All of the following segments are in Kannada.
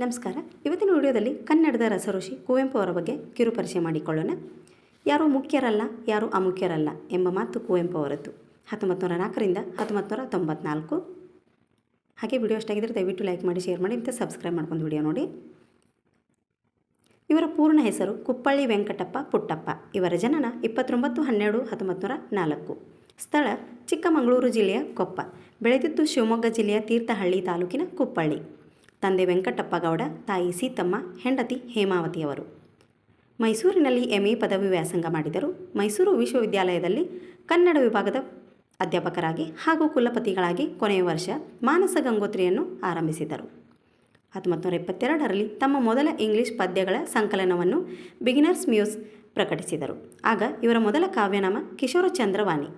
ನಮಸ್ಕಾರ. ಇವತ್ತಿನ ವಿಡಿಯೋದಲ್ಲಿ ಕನ್ನಡದ ರಸಋಷಿ ಕುವೆಂಪು ಅವರ ಬಗ್ಗೆ ಕಿರುಪರಿಚಯ ಮಾಡಿಕೊಳ್ಳೋಣ. ಯಾರು ಮುಖ್ಯರಲ್ಲ, ಯಾರು ಅಮುಖ್ಯರಲ್ಲ ಎಂಬ ಮಾತು ಕುವೆಂಪು ಅವರದ್ದು. ಹತ್ತೊಂಬತ್ತು ನೂರ ನಾಲ್ಕರಿಂದ ಹತ್ತೊಂಬತ್ತು ತೊಂಬತ್ನಾಲ್ಕು. ಹಾಗೆ ವಿಡಿಯೋ ಅಷ್ಟಾಗಿದ್ದರೆ ದಯವಿಟ್ಟು ಲೈಕ್ ಮಾಡಿ, ಶೇರ್ ಮಾಡಿ, ಮತ್ತು ಸಬ್ಸ್ಕ್ರೈಬ್ ಮಾಡ್ಕೊಂಡು ವಿಡಿಯೋ ನೋಡಿ. ಇವರ ಪೂರ್ಣ ಹೆಸರು ಕುಪ್ಪಳ್ಳಿ ವೆಂಕಟಪ್ಪ ಪುಟ್ಟಪ್ಪ. ಇವರ ಜನನ ಇಪ್ಪತ್ತೊಂಬತ್ತು ಹನ್ನೆರಡು ಹತ್ತೊಂಬತ್ತು ನೂರ ನಾಲ್ಕು. ಸ್ಥಳ ಚಿಕ್ಕಮಗಳೂರು ಜಿಲ್ಲೆಯ ಕೊಪ್ಪ. ಬೆಳೆದಿದ್ದು ಶಿವಮೊಗ್ಗ ಜಿಲ್ಲೆಯ ತೀರ್ಥಹಳ್ಳಿ ತಾಲೂಕಿನ ಕುಪ್ಪಳ್ಳಿ. ತಂದೆ ವೆಂಕಟಪ್ಪ ಗೌಡ ತಾಯಿ ಸೀತಮ್ಮ, ಹೆಂಡತಿ ಹೇಮಾವತಿಯವರು. ಮೈಸೂರಿನಲ್ಲಿ ಎಂ ಪದವಿ ವ್ಯಾಸಂಗ ಮಾಡಿದರು. ಮೈಸೂರು ವಿಶ್ವವಿದ್ಯಾಲಯದಲ್ಲಿ ಕನ್ನಡ ವಿಭಾಗದ ಅಧ್ಯಾಪಕರಾಗಿ ಹಾಗೂ ಕುಲಪತಿಗಳಾಗಿ ಕೊನೆಯ ವರ್ಷ ಮಾನಸ ಗಂಗೋತ್ರಿಯನ್ನು ಆರಂಭಿಸಿದರು. ಹತ್ತೊಂಬತ್ತು ನೂರ ಎಪ್ಪತ್ತೆರಡರಲ್ಲಿ ತಮ್ಮ ಮೊದಲ ಇಂಗ್ಲಿಷ್ ಪದ್ಯಗಳ ಸಂಕಲನವನ್ನು ಬಿಗಿನರ್ಸ್ ಮ್ಯೂಸ್ ಪ್ರಕಟಿಸಿದರು. ಆಗ ಇವರ ಮೊದಲ ಕಾವ್ಯನಾಮ ಕಿಶೋರ ಚಂದ್ರವಾಣಿ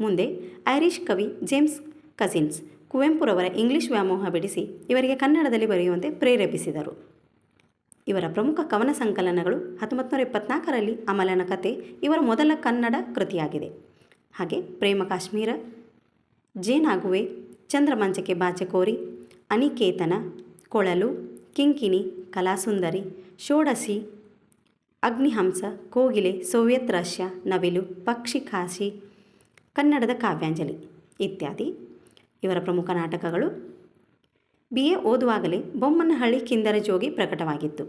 ಮುಂದೆ ಐರಿಷ್ ಕವಿ ಜೇಮ್ಸ್ ಕಸಿನ್ಸ್ ಕುವೆಂಪುರವರ ಇಂಗ್ಲಿಷ್ ವ್ಯಾಮೋಹ ಬಿಡಿಸಿ ಇವರಿಗೆ ಕನ್ನಡದಲ್ಲಿ ಬರೆಯುವಂತೆ ಪ್ರೇರೇಪಿಸಿದರು. ಇವರ ಪ್ರಮುಖ ಕವನ ಸಂಕಲನಗಳು ಹತ್ತೊಂಬತ್ತು ನೂರ ಇಪ್ಪತ್ನಾಲ್ಕರಲ್ಲಿ ಅಮಲನ ಕತೆ ಇವರ ಮೊದಲ ಕನ್ನಡ ಕೃತಿಯಾಗಿದೆ. ಹಾಗೆ ಪ್ರೇಮ ಕಾಶ್ಮೀರ, ಜೇನಾಗುವೆ, ಚಂದ್ರಮಂಚಕ್ಕೆ ಬಾಚಕೋರಿ ಅನಿಕೇತನ, ಕೊಳಲು, ಕಿಂಕಿಣಿ, ಕಲಾಸುಂದರಿ ಷೋಡಸಿ ಅಗ್ನಿಹಂಸ, ಕೋಗಿಲೆ, ಸೋವಿಯತ್ ರಷ್ಯಾ, ನವಿಲು, ಪಕ್ಷಿ ಕಾಶಿ, ಕನ್ನಡದ ಕಾವ್ಯಾಂಜಲಿ ಇತ್ಯಾದಿ. ಇವರ ಪ್ರಮುಖ ನಾಟಕಗಳು. ಬಿ ಎ ಓದುವಾಗಲೇ ಬೊಮ್ಮನಹಳ್ಳಿ ಕಿಂದರ ಜೋಗಿ ಪ್ರಕಟವಾಗಿತ್ತು.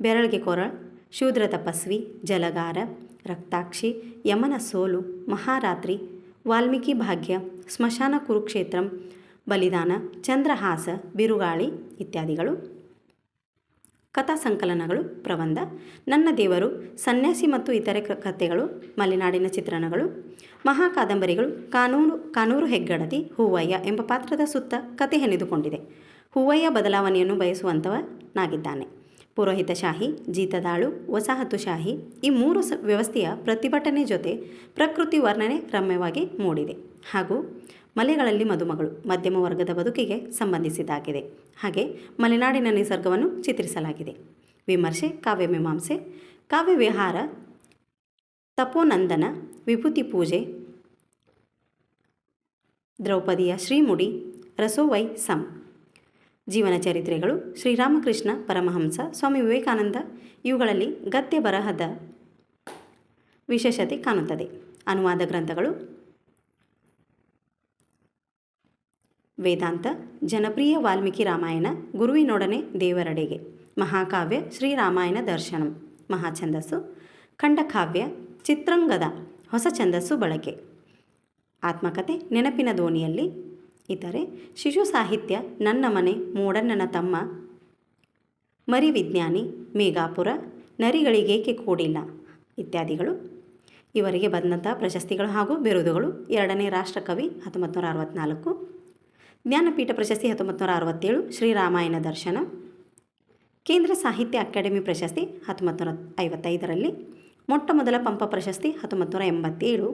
ಬೆರಳಿಗೆ ಕೊರಳ್ ಶೂದ್ರ ತಪಸ್ವಿ ಜಲಗಾರ, ರಕ್ತಾಕ್ಷಿ, ಯಮನ ಸೋಲು, ಮಹಾರಾತ್ರಿ, ವಾಲ್ಮೀಕಿ ಭಾಗ್ಯ, ಸ್ಮಶಾನ ಕುರುಕ್ಷೇತ್ರಂ, ಬಲಿದಾನ, ಚಂದ್ರಹಾಸ, ಬಿರುಗಾಳಿ ಇತ್ಯಾದಿಗಳು. ಕಥಾ ಸಂಕಲನಗಳು, ಪ್ರಬಂಧ, ನನ್ನ ದೇವರು, ಸನ್ಯಾಸಿ ಮತ್ತು ಇತರೆ ಕಥೆಗಳು, ಮಲೆನಾಡಿನ ಚಿತ್ರಣಗಳು ಮಹಾಕಾದಂಬರಿಗಳು ಕಾನೂನು, ಕಾನೂರು ಹೆಗ್ಗಡತಿ, ಹೂವಯ್ಯ ಎಂಬ ಪಾತ್ರದ ಸುತ್ತ ಕತೆ ಹೆಣೆದುಕೊಂಡಿದೆ ಹೂವಯ್ಯ ಬದಲಾವಣೆಯನ್ನು ಬಯಸುವಂಥವನಾಗಿದ್ದಾನೆ ಪುರೋಹಿತಶಾಹಿ, ಜೀತದಾಳು, ವಸಾಹತುಶಾಹಿ ಈ ಮೂರು ವ್ಯವಸ್ಥೆಯ ಪ್ರತಿಭಟನೆ ಜೊತೆ ಪ್ರಕೃತಿ ವರ್ಣನೆ ರಮ್ಯವಾಗಿ ಮೂಡಿದೆ. ಹಾಗೂ ಮಲೆಗಳಲ್ಲಿ ಮದುಮಗಳು, ಮಧ್ಯಮ ವರ್ಗದ ಬದುಕಿಗೆ ಸಂಬಂಧಿಸಿದ್ದಾಗಿದೆ. ಹಾಗೆ ಮಲೆನಾಡಿನ ನಿಸರ್ಗವನ್ನು ಚಿತ್ರಿಸಲಾಗಿದೆ. ವಿಮರ್ಶೆ ಕಾವ್ಯಮೀಮಾಂಸೆ ಕಾವ್ಯವಿಹಾರ ತಪೋನಂದನ, ವಿಭೂತಿ ಪೂಜೆ, ದ್ರೌಪದಿಯ ಶ್ರೀಮುಡಿ, ರಸೋವೈ ಸಂ. ಜೀವನ ಚರಿತ್ರೆಗಳು ಶ್ರೀರಾಮಕೃಷ್ಣ ಪರಮಹಂಸ, ಸ್ವಾಮಿ ವಿವೇಕಾನಂದ. ಇವುಗಳಲ್ಲಿ ಗದ್ಯ ಬರಹದ ವಿಶೇಷತೆ ಕಾಣುತ್ತದೆ. ಅನುವಾದ ಗ್ರಂಥಗಳು ವೇದಾಂತ, ಜನಪ್ರಿಯ ವಾಲ್ಮೀಕಿ ರಾಮಾಯಣ, ಗುರುವಿನೊಡನೆ ದೇವರಡೆಗೆ. ಮಹಾಕಾವ್ಯ, ಶ್ರೀರಾಮಾಯಣ ದರ್ಶನಂ. ಮಹಾಛಂದಸ್ಸು, ಖಂಡಕಾವ್ಯ ಚಿತ್ರಂಗದ ಹೊಸ ಛಂದಸ್ಸು ಬಳಕೆ. ಆತ್ಮಕತೆ, ನೆನಪಿನ ದೋಣಿಯಲ್ಲಿ. ಇತರೆ, ಶಿಶು ಸಾಹಿತ್ಯ, ನನ್ನ ಮನೆ, ಮೂಡಣ್ಣನ ತಮ್ಮ. ಮರಿವಿಜ್ಞಾನಿ ಮೇಘಾಪುರ, ನರಿಗಳಿಗೇಕೆ ಕೂಡಿಲ್ಲ. ಇತ್ಯಾದಿಗಳು. ಇವರಿಗೆ ಬಂದಂಥ ಪ್ರಶಸ್ತಿಗಳು ಹಾಗೂ ಬಿರುದುಗಳು. ಎರಡನೇ ರಾಷ್ಟ್ರಕವಿ, ಹತ್ತೊಂಬತ್ತು ನೂರ ಅರವತ್ತ್ನಾಲ್ಕು ಜ್ಞಾನಪೀಠ ಪ್ರಶಸ್ತಿ ಹತ್ತೊಂಬತ್ತು ನೂರ ಅರವತ್ತೇಳು, ಶ್ರೀರಾಮಾಯಣ ದರ್ಶನ. ಕೇಂದ್ರ ಸಾಹಿತ್ಯ ಅಕಾಡೆಮಿ ಪ್ರಶಸ್ತಿ ಹತ್ತೊಂಬತ್ತು ನೂರ ಐವತ್ತೈದರಲ್ಲಿ, ಮೊಟ್ಟ ಮೊದಲ ಪಂಪ ಪ್ರಶಸ್ತಿ ಹತ್ತೊಂಬತ್ತು ನೂರ ಎಂಬತ್ತೇಳು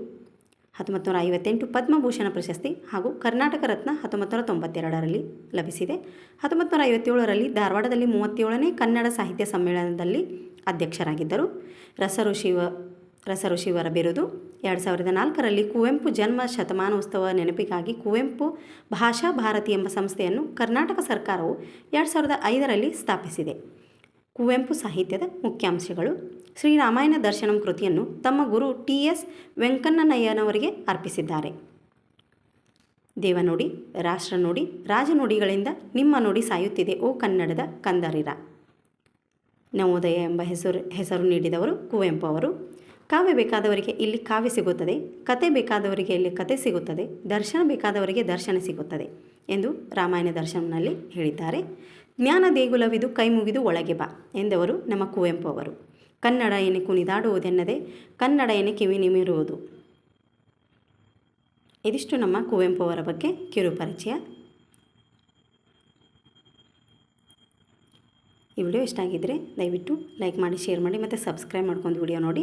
ಹತ್ತೊಂಬತ್ತು ನೂರ ಐವತ್ತೆಂಟು ಪದ್ಮಭೂಷಣ ಪ್ರಶಸ್ತಿ ಹಾಗೂ ಕರ್ನಾಟಕ ರತ್ನ ಹತ್ತೊಂಬತ್ತು ನೂರ ತೊಂಬತ್ತೆರಡರಲ್ಲಿ ಲಭಿಸಿದೆ. ಹತ್ತೊಂಬತ್ತು ನೂರ ಐವತ್ತೇಳರಲ್ಲಿ ಧಾರವಾಡದಲ್ಲಿ ಮೂವತ್ತೇಳನೇ ಕನ್ನಡ ಸಾಹಿತ್ಯ ಸಮ್ಮೇಳನದಲ್ಲಿ ಅಧ್ಯಕ್ಷರಾಗಿದ್ದರು. ರಸಋಷಿವ ರಸಋಷಿವರ ಬಿರುದು. ಎರಡು ಸಾವಿರದ ನಾಲ್ಕರಲ್ಲಿ ಕುವೆಂಪು ಜನ್ಮ ಶತಮಾನೋತ್ಸವ ನೆನಪಿಗಾಗಿ ಕುವೆಂಪು ಭಾಷಾ ಭಾರತಿ ಎಂಬ ಸಂಸ್ಥೆಯನ್ನು ಕರ್ನಾಟಕ ಸರ್ಕಾರವು ಎರಡು ಸಾವಿರದ ಐದರಲ್ಲಿ ಸ್ಥಾಪಿಸಿದೆ. ಕುವೆಂಪು ಸಾಹಿತ್ಯದ ಮುಖ್ಯಾಂಶಗಳು. ಶ್ರೀರಾಮಾಯಣ ದರ್ಶನಂ ಕೃತಿಯನ್ನು ತಮ್ಮ ಗುರು ಟಿ ಎಸ್ ವೆಂಕಣ್ಣನಯ್ಯನವರಿಗೆ ಅರ್ಪಿಸಿದ್ದಾರೆ. ದೇವನುಡಿ ರಾಷ್ಟ್ರನುಡಿ ರಾಜನುಡಿಗಳಿಂದ ನಿಮ್ಮ ನುಡಿ ಸಾಯುತ್ತಿದೆ, ಓ ಕನ್ನಡದ ಕಂದರಿರ. ನವೋದಯ ಎಂಬ ಹೆಸರು ಹೆಸರು ನೀಡಿದವರು ಕುವೆಂಪು ಅವರು. ಕಾವ್ಯ ಬೇಕಾದವರಿಗೆ ಇಲ್ಲಿ ಕಾವ್ಯ ಸಿಗುತ್ತದೆ, ಕತೆ ಬೇಕಾದವರಿಗೆ ಇಲ್ಲಿ ಕತೆ ಸಿಗುತ್ತದೆ, ದರ್ಶನ ಬೇಕಾದವರಿಗೆ ದರ್ಶನ ಸಿಗುತ್ತದೆ ಎಂದು ರಾಮಾಯಣ ದರ್ಶನದಲ್ಲಿ ಹೇಳಿದ್ದಾರೆ. ಜ್ಞಾನ ದೇಗುಲವಿದು ಕೈ ಮುಗಿದು ಒಳಗೆ ಬಾ ಎಂದವರು ನಮ್ಮ ಕುವೆಂಪು ಅವರು. ಕನ್ನಡ ಎನೆ ಕುಣಿದಾಡುವುದೆನ್ನದೆ ಕನ್ನಡ ಎನೆ ಕಿವಿ ನಿಮಿರುವುದು. ಇದಿಷ್ಟು ನಮ್ಮ ಕುವೆಂಪು ಅವರ ಬಗ್ಗೆ ಕಿರು ಪರಿಚಯ ಈ ವಿಡಿಯೋ ಇಷ್ಟ ಆಗಿದ್ದರೆ ದಯವಿಟ್ಟು ಲೈಕ್ ಮಾಡಿ, ಶೇರ್ ಮಾಡಿ ಮತ್ತು ಸಬ್ಸ್ಕ್ರೈಬ್ ಮಾಡ್ಕೊಂಡು ವಿಡಿಯೋ ನೋಡಿ.